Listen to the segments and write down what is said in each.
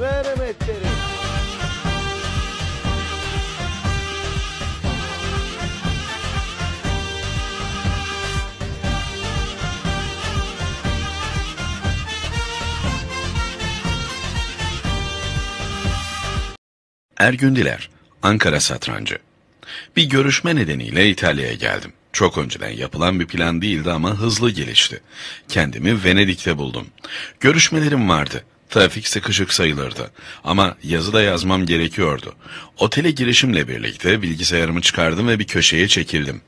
Vermetleri. Ergün Diler, Ankara Satrancı. Bir görüşme nedeniyle İtalya'ya geldim. Çok önceden yapılan bir plan değildi ama hızlı gelişti. Kendimi Venedik'te buldum. Görüşmelerim vardı. Trafik sıkışık sayılırdı. Ama yazıda yazmam gerekiyordu. Otele girişimle birlikte bilgisayarımı çıkardım ve bir köşeye çekildim.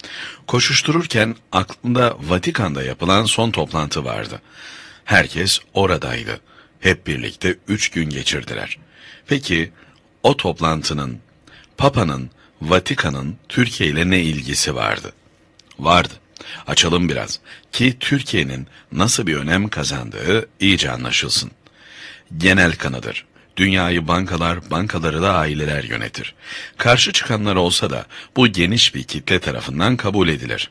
Koşuştururken aklımda Vatikan'da yapılan son toplantı vardı. Herkes oradaydı. Hep birlikte üç gün geçirdiler. Peki o toplantının, Papa'nın, Vatikan'ın Türkiye ile ne ilgisi vardı? Vardı. Açalım biraz ki Türkiye'nin nasıl bir önem kazandığı iyice anlaşılsın. Genel kanıdır. Dünyayı bankalar, bankaları da aileler yönetir. Karşı çıkanlar olsa da bu geniş bir kitle tarafından kabul edilir.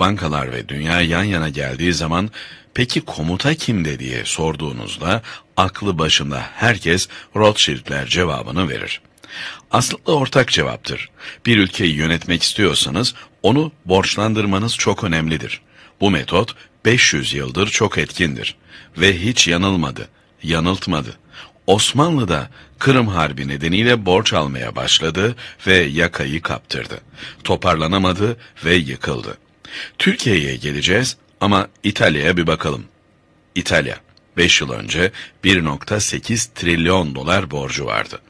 Bankalar ve dünya yan yana geldiği zaman peki komuta kimde diye sorduğunuzda aklı başında herkes Rothschild'ler cevabını verir. Aslında ortak cevaptır. Bir ülkeyi yönetmek istiyorsanız onu borçlandırmanız çok önemlidir. Bu metot 500 yıldır çok etkindir ve hiç yanılmadı, yanıltmadı. Osmanlı da Kırım Harbi nedeniyle borç almaya başladı ve yakayı kaptırdı. Toparlanamadı ve yıkıldı. Türkiye'ye geleceğiz ama İtalya'ya bir bakalım. İtalya 5 yıl önce 1.8 trilyon dolar borcu vardı.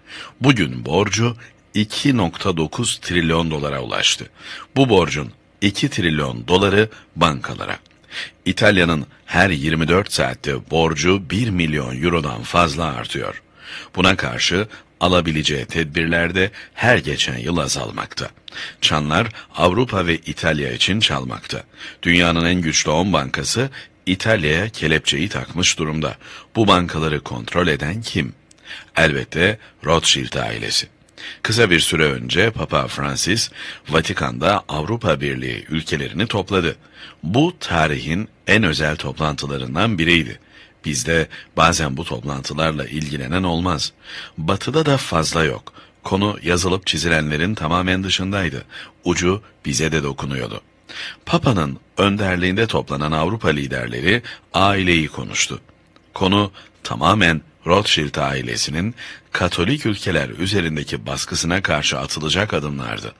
Bugün borcu 2.9 trilyon dolara ulaştı. Bu borcun 2 trilyon doları bankalara. İtalya'nın her 24 saatte borcu 1 milyon eurodan fazla artıyor. Buna karşı alabileceği tedbirler de her geçen yıl azalmakta. Çanlar Avrupa ve İtalya için çalmakta. Dünyanın en güçlü 10 bankası İtalya'ya kelepçeyi takmış durumda. Bu bankaları kontrol eden kim? Elbette Rothschild ailesi. Kısa bir süre önce Papa Francis, Vatikan'da Avrupa Birliği ülkelerini topladı. Bu tarihin en özel toplantılarından biriydi. Bizde bazen bu toplantılarla ilgilenen olmaz. Batıda da fazla yok. Konu yazılıp çizilenlerin tamamen dışındaydı. Ucu bize de dokunuyordu. Papa'nın önderliğinde toplanan Avrupa liderleri aileyi konuştu. Konu tamamen Rothschild ailesinin Katolik ülkeler üzerindeki baskısına karşı atılacak adımlardı.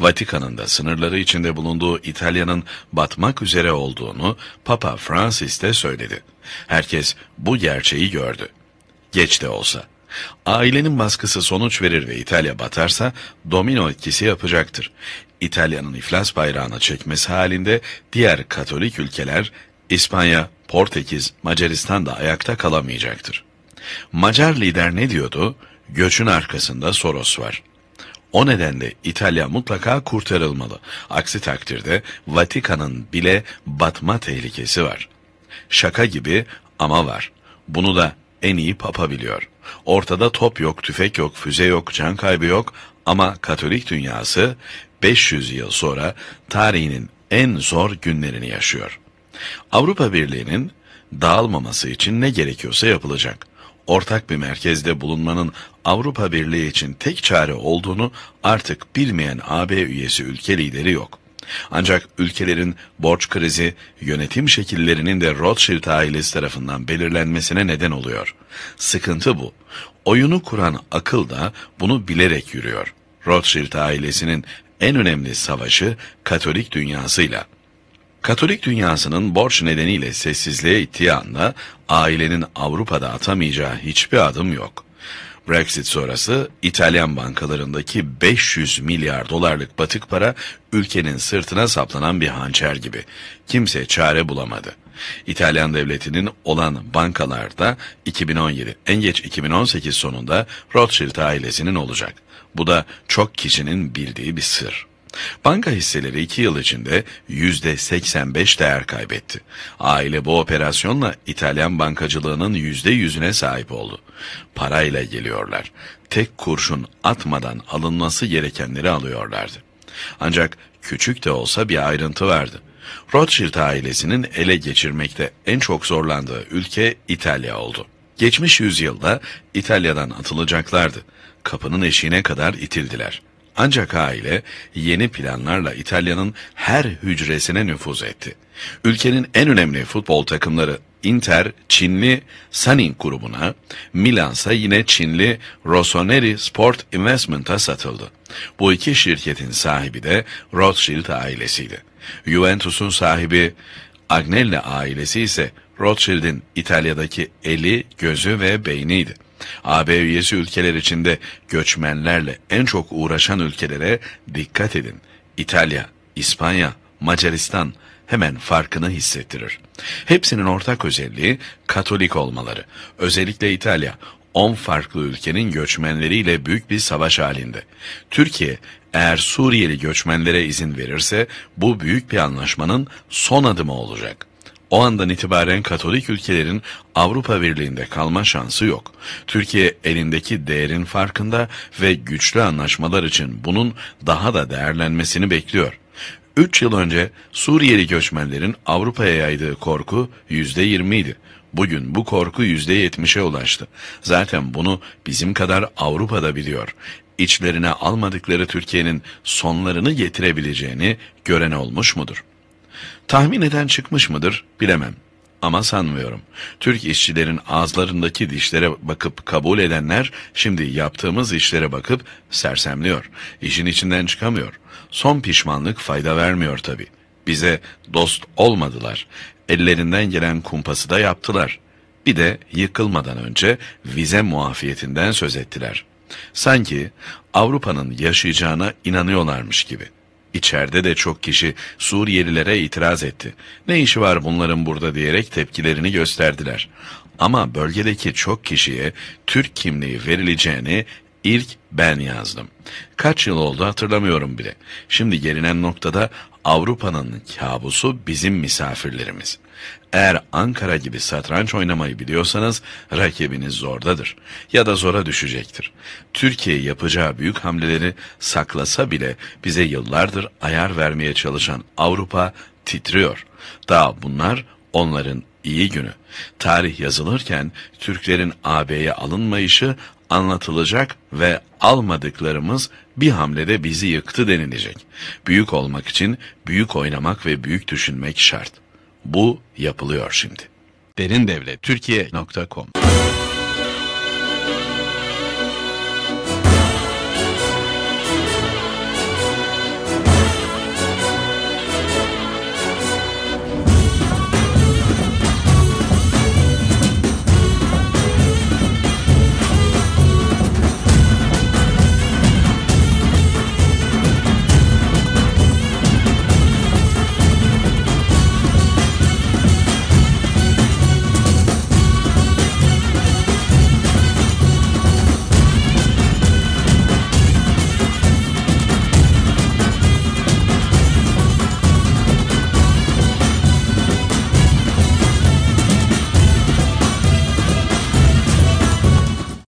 Vatikan'ın da sınırları içinde bulunduğu İtalya'nın batmak üzere olduğunu Papa Francis de söyledi. Herkes bu gerçeği gördü. Geç de olsa. Ailenin baskısı sonuç verir ve İtalya batarsa domino etkisi yapacaktır. İtalya'nın iflas bayrağını çekmesi halinde diğer Katolik ülkeler İspanya, Portekiz, Macaristan da ayakta kalamayacaktır. Macar lider ne diyordu? Göçün arkasında Soros var. O nedenle İtalya mutlaka kurtarılmalı. Aksi takdirde Vatikan'ın bile batma tehlikesi var. Şaka gibi ama var. Bunu da en iyi Papa biliyor. Ortada top yok, tüfek yok, füze yok, can kaybı yok ama Katolik dünyası 500 yıl sonra tarihinin en zor günlerini yaşıyor. Avrupa Birliği'nin dağılmaması için ne gerekiyorsa yapılacak. Ortak bir merkezde bulunmanın Avrupa Birliği için tek çare olduğunu artık bilmeyen AB üyesi ülke lideri yok. Ancak ülkelerin borç krizi, yönetim şekillerinin de Rothschild ailesi tarafından belirlenmesine neden oluyor. Sıkıntı bu. Oyunu kuran akıl da bunu bilerek yürüyor. Rothschild ailesinin en önemli savaşı Katolik dünyasıyla. Katolik dünyasının borç nedeniyle sessizliğe ittiği anda ailenin Avrupa'da atamayacağı hiçbir adım yok. Brexit sonrası İtalyan bankalarındaki 500 milyar dolarlık batık para ülkenin sırtına saplanan bir hançer gibi. Kimse çare bulamadı. İtalyan devletinin olan bankalarda 2017, en geç 2018 sonunda Rothschild ailesinin olacak. Bu da çok kişinin bildiği bir sır. Banka hisseleri iki yıl içinde yüzde 85 değer kaybetti. Aile bu operasyonla İtalyan bankacılığının yüzde yüzüne sahip oldu. Parayla geliyorlar. Tek kurşun atmadan alınması gerekenleri alıyorlardı. Ancak küçük de olsa bir ayrıntı vardı. Rothschild ailesinin ele geçirmekte en çok zorlandığı ülke İtalya oldu. Geçmiş yüzyılda İtalya'dan atılacaklardı. Kapının eşiğine kadar itildiler. Ancak aile yeni planlarla İtalya'nın her hücresine nüfuz etti. Ülkenin en önemli futbol takımları Inter, Çinli Sanin grubuna, Milansa yine Çinli Rossoneri Sport Investment'a satıldı. Bu iki şirketin sahibi de Rothschild ailesiydi. Juventus'un sahibi Agnelli ailesi ise Rothschild'in İtalya'daki eli, gözü ve beyniydi. AB üyesi ülkeler içinde göçmenlerle en çok uğraşan ülkelere dikkat edin. İtalya, İspanya, Macaristan hemen farkını hissettirir. Hepsinin ortak özelliği Katolik olmaları. Özellikle İtalya 10 farklı ülkenin göçmenleriyle büyük bir savaş halinde. Türkiye eğer Suriyeli göçmenlere izin verirse bu büyük bir anlaşmanın son adımı olacak. O andan itibaren Katolik ülkelerin Avrupa Birliği'nde kalma şansı yok. Türkiye elindeki değerin farkında ve güçlü anlaşmalar için bunun daha da değerlenmesini bekliyor. 3 yıl önce Suriyeli göçmenlerin Avrupa'ya yaydığı korku %20 idi. Bugün bu korku %70'e ulaştı. Zaten bunu bizim kadar Avrupa'da biliyor. İçlerine almadıkları Türkiye'nin sonlarını getirebileceğini gören olmuş mudur? Tahmin eden çıkmış mıdır bilemem. Ama sanmıyorum. Türk işçilerin ağızlarındaki dişlere bakıp kabul edenler şimdi yaptığımız işlere bakıp sersemliyor. İşin içinden çıkamıyor. Son pişmanlık fayda vermiyor tabi. Bize dost olmadılar. Ellerinden gelen kumpası da yaptılar. Bir de yıkılmadan önce vize muafiyetinden söz ettiler. Sanki Avrupa'nın yaşayacağına inanıyorlarmış gibi. İçeride de çok kişi Suriyelilere itiraz etti. Ne işi var bunların burada diyerek tepkilerini gösterdiler. Ama bölgedeki çok kişiye Türk kimliği verileceğini ilk ben yazdım. Kaç yıl oldu hatırlamıyorum bile. Şimdi gelinen noktada Avrupa'nın kabusu bizim misafirlerimiz. Eğer Ankara gibi satranç oynamayı biliyorsanız rakibiniz zordadır ya da zora düşecektir. Türkiye yapacağı büyük hamleleri saklasa bile bize yıllardır ayar vermeye çalışan Avrupa titriyor. Daha bunlar onların iyi günü. Tarih yazılırken Türklerin AB'ye alınmayışı anlatılacak ve almadıklarımız bir hamlede bizi yıktı denilecek. Büyük olmak için büyük oynamak ve büyük düşünmek şart. Bu yapılıyor şimdi. Derindevlet Türkiye.com